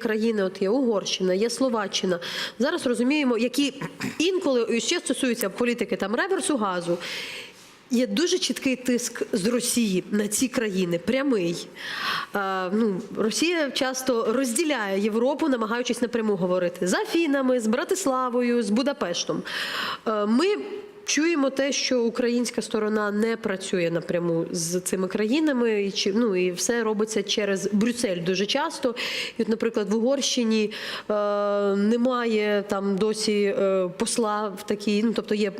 країни, от є Угорщина, є Словаччина. Зараз розуміємо, які інколи ще стосуються політики там реверсу газу. Є дуже чіткий тиск з Росії на ці країни, прямий. Е, ну, Росія часто розділяє Європу, намагаючись напряму говорити з Афінами, з Братиславою, з Будапештом. Е, ми чуємо те, що українська сторона не працює напряму з цими країнами, і чи ну і все робиться через Брюссель дуже часто. І, от, наприклад, в Угорщині е, немає там досі е, посла в такій, ну тобто є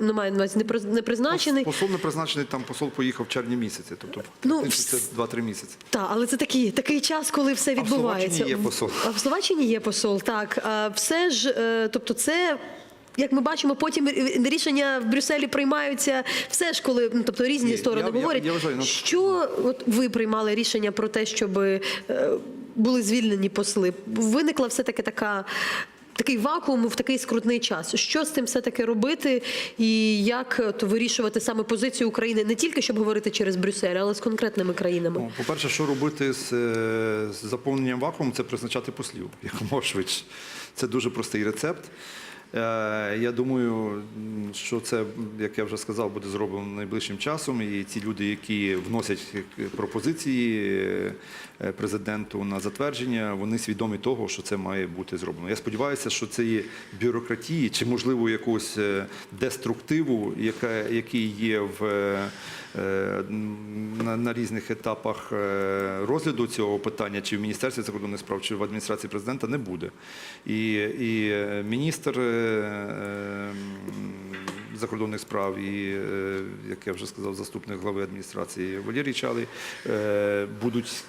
немає на не приз- не призначений. Посол не призначений, там посол поїхав в червні місяці, тобто Ну, це 2-3 місяці. Так, але це такий, такий час, коли все в відбувається. Словаччині є посол. А в Словаччині є посол, так. А все ж, е, тобто, це. Як ми бачимо, потім рішення в Брюсселі приймаються все ж, коли ну, тобто різні Ні, сторони я- я- говорять. я вважаю, ну- що от ви приймали рішення про те, щоб е, були звільнені посли? Виникла все таки така. Такий вакуум в такий скрутний час. Що з цим все таки робити, і як е, то вирішувати саме позицію України не тільки щоб говорити через Брюссель, але з конкретними країнами? Ну, по-перше, що робити з, е, з заповненням вакууму, це призначати послів якомога швидше. Це дуже простий рецепт. Е, Я думаю, що це, як я вже сказав, буде зроблено найближчим часом. І ці люди, які вносять пропозиції е, президенту на затвердження, вони свідомі того, що це має бути зроблено. Я сподіваюся, що це є бюрократії чи, можливо, якогось е, деструктиву, який є в. на, на різних етапах розгляду цього питання, чи в Міністерстві закордонних справ, чи в адміністрації президента, не буде. І, і міністр закордонних справ, і, е, як я вже сказав, заступник глави адміністрації Валерій Чалий е, будуть.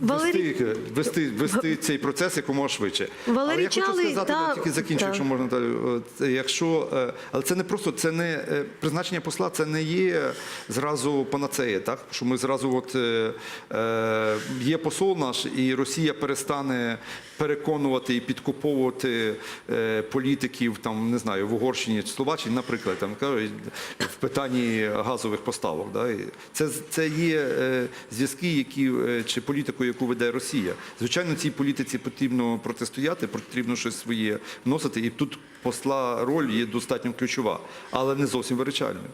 Валерій- Вести, вести, вести цей процес якомога швидше. Валерій але я хочу Чалий, сказати, та- да, тільки закінчу, та. якщо можна Наталю. Якщо, е, але це не просто це не е, призначення посла, це не є зразу панацея, так що ми зразу, от е, е, є посол наш, і Росія перестане переконувати і підкуповувати е, політиків там, не знаю, в Угорщині чи Словаччині, наприклад, там кажуть, в питанні газових поставок. Да? Це, це є е, зв'язки, які е, чи яку веде Росія. Звичайно, цій політиці потрібно протистояти, потрібно щось своє вносити, і тут посла роль є достатньо ключова, але не зовсім вирішальною.